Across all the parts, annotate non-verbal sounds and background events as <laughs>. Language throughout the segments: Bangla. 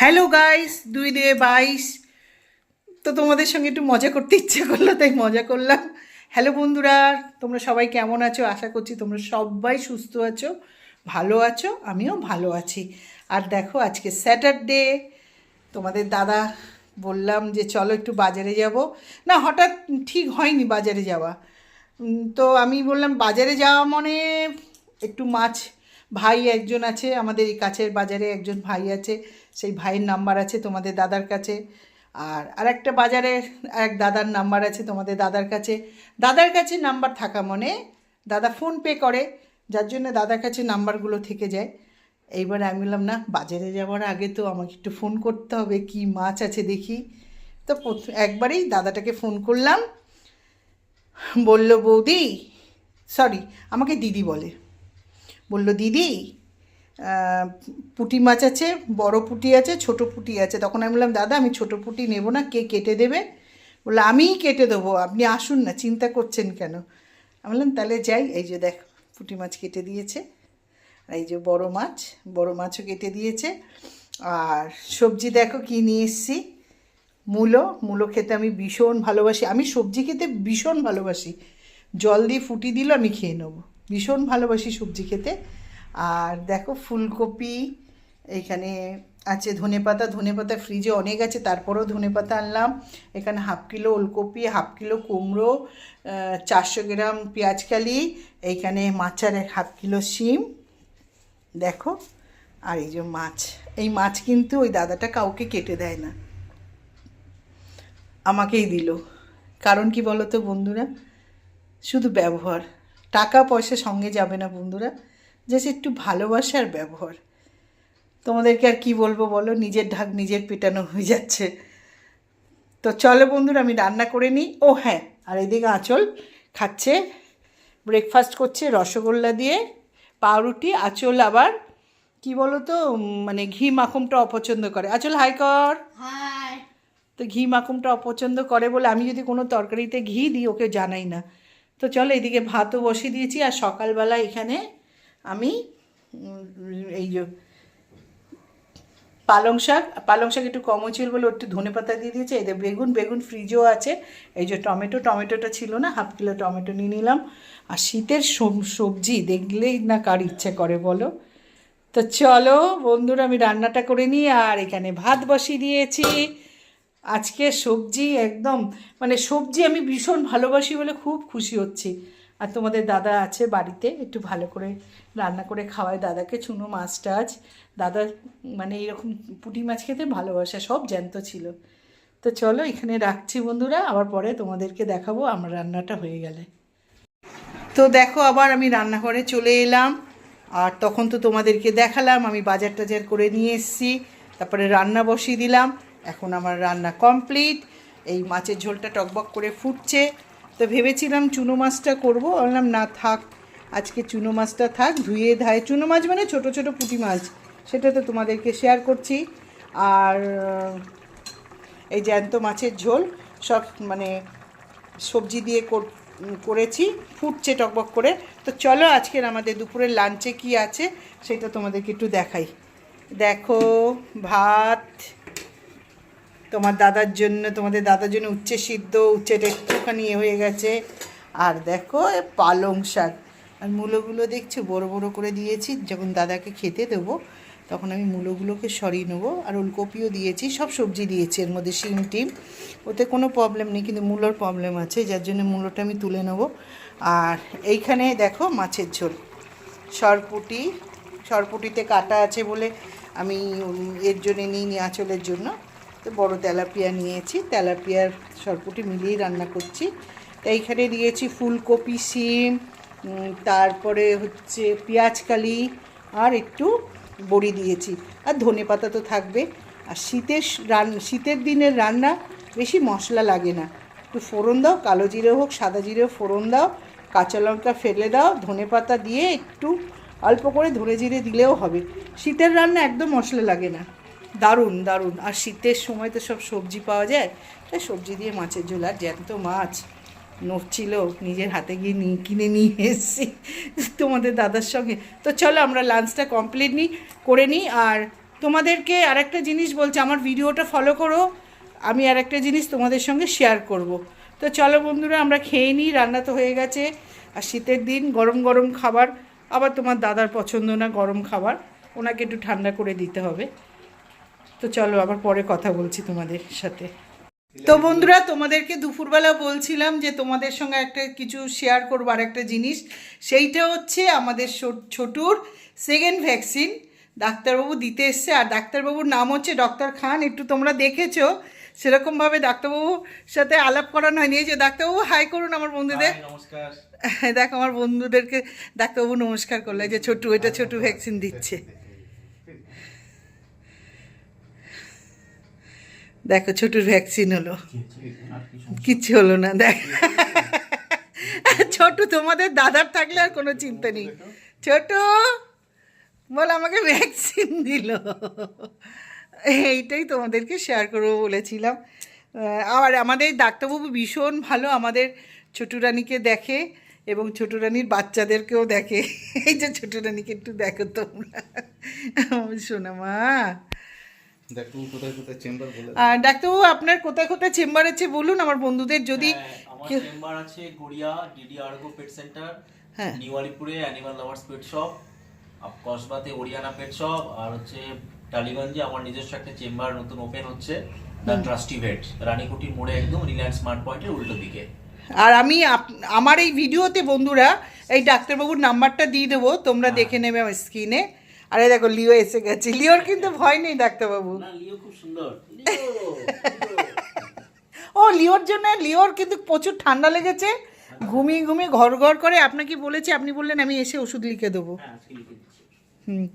হ্যালো গাইস দুই দিয়ে বাইশ। তো তোমাদের সঙ্গে একটু মজা করতে ইচ্ছে করল, তাই মজা করলাম। হ্যালো বন্ধুরা। তোমরা সবাই কেমন আছো? আশা করছি তোমরা সবাই সুস্থ আছো, ভালো আছো, আমিও ভালো আছি। আর দেখো, আজকে স্যাটারডে তোমাদের দাদা বললাম যে, চলো একটু বাজারে যাব। না, হঠাৎ ঠিক হয়নি বাজারে যাওয়া। তো আমি বললাম, বাজারে যাওয়া মানে একটু মাছ ভাই একজন আছে, আমাদের এই কাছের বাজারে একজন ভাই আছে, সেই ভাইয়ের নাম্বার আছে তোমাদের দাদার কাছে। আর আরেকটা বাজারে এক দাদার নাম্বার আছে তোমাদের দাদার কাছে। দাদার কাছে নাম্বার থাকা মানে দাদা ফোন পে করে, যার জন্য দাদার কাছে নাম্বারগুলো থেকে যায়। এইবার আমি বললাম, না, বাজারে যাওয়ার আগে তো আমাকে একটু ফোন করতে হবে, কি মাছ আছে দেখি। তো একবারেই দাদাটাকে ফোন করলাম। বলল, বৌদি, সরি, আমাকে দিদি বলে। বলল, দিদি পুঁটি মাছ আছে, বড় পুঁটি আছে, ছোট পুঁটি আছে। তখন আমি বললাম, দাদা, আমি ছোট পুঁটি নেব না, কে কেটে দেবে? বলল, আমিই কেটে দেবো, আপনি আসুন না, চিন্তা করছেন কেন? আমি বললাম, তাহলে যাই, এই যে দেখ, পুঁটি মাছ কেটে দিয়েছে, আর এই যে বড় মাছ, বড় মাছও কেটে দিয়েছে, আর সবজি দেখো কি নিয়ে এসছি, মূলো মূলো খেতে আমি ভীষণ ভালোবাসি, আমি সবজি খেতে ভীষণ ভালোবাসি, জল দিয়ে ফুটি দিল, আমি খেয়ে নেব। ভীষণ ভালোবাসি সবজি খেতে। আর দেখো ফুলকপি, এখানে আছে ধনেপাতা ধনেপাতা ফ্রিজে অনেক আছে, তারপরেও ধনেপাতা আনলাম। এখানে হাফ কিলো ওলকপি হাফ কিলো কুমড়ো চারশো গ্রাম পেঁয়াজকালি এইখানে মাচার হাফ কিলো শিম। দেখো, আর এই যে মাছ, এই মাছ কিন্তু ওই দাদাটা কাউকে কেটে দেয় না, আমাকেই দিল। কারণ কি বলো তো বন্ধুরা? শুধু ব্যবহার। টাকা পয়সা সঙ্গে যাবে না বন্ধুরা। জাস্ট একটু ভালোবাসার ব্যবহার। তোমাদেরকে আর কি বলব বলো? নিজের ঢাক নিজের পেটানো হয়ে যাচ্ছে। তো চলো বন্ধুরা আমি রান্না করে নিই। ও হ্যাঁ আর এদিকে আঁচল খাচ্ছে ব্রেকফাস্ট করছে রসগোল্লা দিয়ে পাউরুটি আঁচল আবার কি বলো তো মানে ঘি মাখনটা অপছন্দ করে। আঁচল হাই কর। তো ঘি মাখনটা অপছন্দ করে বলে আমি যদি কোনো তরকারিতে ঘি দিই ওকে জানাই না। তো চলো এদিকে ভাতও বসিয়ে দিয়েছি, আর সকালবেলা এখানে আমি এই যে পালং শাক পালং শাক একটু কমও হয়েছিল বলে একটু ধনে পাতা দিয়ে দিয়েছে এদের বেগুন বেগুন ফ্রিজও আছে, এই যে টমেটো, টমেটোটা ছিল না হাফ কিলো টমেটো নিয়ে নিলাম, আর শীতের সবজি দেখলেই না কার ইচ্ছে করে বলো? তো চলো বন্ধুরা আমি রান্নাটা করে নিই, আর এখানে ভাত বসিয়ে দিয়েছি। আজকে সবজি একদম মানে সবজি আমি ভীষণ ভালোবাসি বলে খুব খুশি হচ্ছি। আর তোমাদের দাদা আছে বাড়িতে, একটু ভালো করে রান্না করে খাওয়ায়। দাদাকে চুনো মাছ টাছ, দাদা মানে এরকম পুঁটি মাছ খেতে ভালোবাসে, সব জ্যান্ত ছিল। তো চলো এখানে রাখছি বন্ধুরা, আবার পরে তোমাদেরকে দেখাবো আমার রান্নাটা হয়ে গেলে। তো দেখো আবার আমি রান্নাঘরে চলে এলাম, আর তখন তো তোমাদেরকে দেখালাম, আমি বাজার টাজার করে নিয়ে এসেছি, তারপরে রান্না বসিয়ে দিলাম। এখন আমার রান্না কমপ্লিট। এই মাছের ঝোলটা টকবক করে ফুটছে। তো ভেবেছিলাম চুনো মাছটা করব। বললাম, না, থাক, আজকে চুনো মাছটা থাক, ধুয়ে ধায় চুনো মাছ মানে ছোট ছোট পুঁটি মাছ, সেটা তো তোমাদেরকে শেয়ার করছি। আর, এই জ্যান্ত মাছের ঝোল, সব মানে সবজি দিয়ে কর- করেছি, ফুটছে টকবক করে। তো চলো, আজকের আমাদের দুপুরের লাঞ্চে কি আছে, সেটা তোমাদেরকে একটু দেখাই। দেখো, ভাত তোমার দাদার জন্য, তোমাদের দাদার জন্য উচ্ছে সিদ্ধ, উচ্ছেটা একটুখানি এ হয়ে গেছে। আর দেখো পালং শাক। আর মূলোগুলো দেখছ? বড় বড় করে দিয়েছি। যখন দাদাকে খেতে দেবো, তখন আমি মূলোগুলোকে সরিয়ে নেব। আর ওলকপিও দিয়েছি, সব সবজি দিয়েছি এর মধ্যে, শিম টিম। ওতে কোনো প্রবলেম নেই, কিন্তু মূলোর প্রবলেম আছে, যার জন্য মূলোটা আমি তুলে নেব। আর এইখানে দেখো মাছের ঝোল। সরপুটি, সরপুটিতে কাটা আছে বলে আমি এর জন্য নিইনি আঁচলের জন্য। তো বড় তেলাপিয়া নিয়েছি। তেলাপিয়ার সরপুটি মিলিয়েই রান্না করছি। তো এইখানে দিয়েছি ফুলকপি, সিম তারপরে হচ্ছে পেঁয়াজকালি আর একটু বড়ি দিয়েছি। আর ধনে পাতা তো থাকবে। আর শীতের রান, শীতের দিনের রান্না বেশি মশলা লাগে না। একটু ফোড়ন দাও, কালো জিরে হোক, সাদা জিরে ফোড়ন দাও, কাঁচা লঙ্কা ফেলে দাও, ধনে পাতা দিয়ে একটু অল্প করে ধরে জিরে দিলেও হবে। শীতের রান্না একদম মশলা লাগে না। দারুণ দারুণ। আর শীতের সময় তো সব সবজি পাওয়া যায়, তাই সবজি দিয়ে মাছের ঝোল আর জ্যান্ত মাছ নড়ছিল, নিজের হাতে গিয়ে নিয়ে কিনে নিয়ে এসেছি তোমাদের দাদার সঙ্গে। তো চলো আমরা লাঞ্চটা কমপ্লিট নিই করে নিই আর তোমাদেরকে আরেকটা জিনিস বলছি, আমার ভিডিওটা ফলো করো, আমি আরেকটা জিনিস তোমাদের সঙ্গে শেয়ার করব। তো চলো বন্ধুরা, আমরা খেয়ে নিই রান্না তো হয়ে গেছে। আর শীতের দিন, গরম গরম খাবার, আবার তোমার দাদার পছন্দ না গরম খাবার, ওনাকে একটু ঠান্ডা করে দিতে হবে। তো চলো আবার পরে কথা বলছি তোমাদের সাথে। তো বন্ধুরা তোমাদেরকে দুপুরবেলা বলছিলাম যে তোমাদের সঙ্গে একটা কিছু শেয়ার করব আর একটা জিনিস। সেইটা হচ্ছে আমাদের ছোটুর সেকেন্ড ভ্যাকসিন ডাক্তারবাবু দিতে এসছে। আর ডাক্তারবাবুর নাম হচ্ছে ডক্টর খান। একটু তোমরা দেখেছ সেরকমভাবে ডাক্তারবাবুর সাথে আলাপ করানো হয়নি। যে ডাক্তারবাবু হাই করুন আমার বন্ধুদের। <laughs> দেখ আমার বন্ধুদেরকে ডাক্তারবাবু নমস্কার করল। যে ছোটু এটা ছোটু ভ্যাকসিন দিচ্ছে। দেখো ছোটুর ভ্যাকসিন হলো। কিচ্ছু হলো না দেখ। ছোট তোমাদের দাদার থাকলে আর কোনো চিন্তা নেই। ছোট বল আমাকে ভ্যাকসিন দিল। এইটাই তোমাদেরকে শেয়ার করব বলেছিলাম। আর আমাদের ডাক্তারবাবু ভীষণ ভালো আমাদের ছোটু রানীকে দেখে এবং ছোটু রানীর বাচ্চাদেরকেও দেখে। এই যে ছোটু রানীকে একটু দেখো তোমরা। সোনা মা ডাক্তারবাবু আপনার কোথায় কোথায় চেম্বার আছে বলুন আমার বন্ধুদের যদি হ্যাঁ, আমার চেম্বার আছে Garia D D Argo pet centre হ্যাঁ। নিউ আলিপুরে অ্যানিমাল লাভার্স পেট শপ কসবাতে ওরিয়ানা পেট শপ আর হচ্ছে টালিগঞ্জে আমার নিজস্ব একটা চেম্বার নতুন ওপেন হচ্ছে দ্য ট্রাস্টি ভেট রানীকুটির মোড়ে একদম রিলায়েন্স স্মার্ট পয়েন্টের উল্টো দিকে। আর আমি আপ- আমার এই ভিডিওতে বন্ধুরা এই ডাক্তারবাবুর নাম্বারটা দিয়ে দেবো তোমরা দেখে নেবে আমার স্ক্রিনে। আরে দেখো লিও এসে গেছে। লিওর কিন্তু ভয় নেই ডাক্তারবাবু। না লিও খুব সুন্দর। লিও, লিও। ও লিওর জন্য লিওর কিন্তু প্রচুর ঠান্ডা লেগেছে। ঘুমিয়ে ঘুমিয়ে ঘর ঘর করে আপনাকে বলেছি আপনি বললেন আমি এসে ওষুধ লিখে দেবো। হ্যাঁ আজকে লিখে দিচ্ছি। হুম।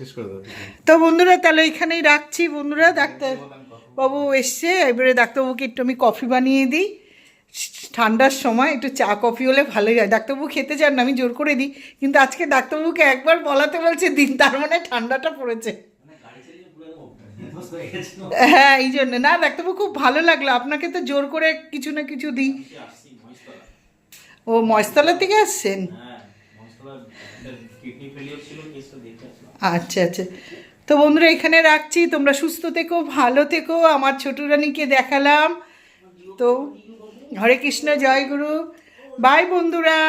শেষ করে দাও। তো বন্ধুরা তাহলে এখানেই রাখছি। বন্ধুরা ডাক্তার বাবু এসছে এবারে ডাক্তারবাবুকে একটু আমি কফি বানিয়ে দিই। ঠান্ডার সময় একটু চা, কফি হলে ভালোই হয়। ডাক্তারবাবু খেতে চান না, আমি জোর করে দিই। কিন্তু আজকে ডাক্তারবাবুকে একবার বলাতে বলছে, দিন তার মানে ঠান্ডাটা পড়েছে। হয়ে, এই জন্য। না, ডাক্তারবাবু খুব ভালো লাগল। আপনাকে তো জোর করে কিছু না কিছু দিই। ও ময়স্তলা থেকে আসছেন? আচ্ছা আচ্ছা। তো বন্ধুরা, এখানে রাখছি। তোমরা সুস্থ থেকো, ভালো থেকো। আমার ছোট রানীকে দেখালাম। তো হরে কৃষ্ণ জয় গুরু। বাই বন্ধুরা।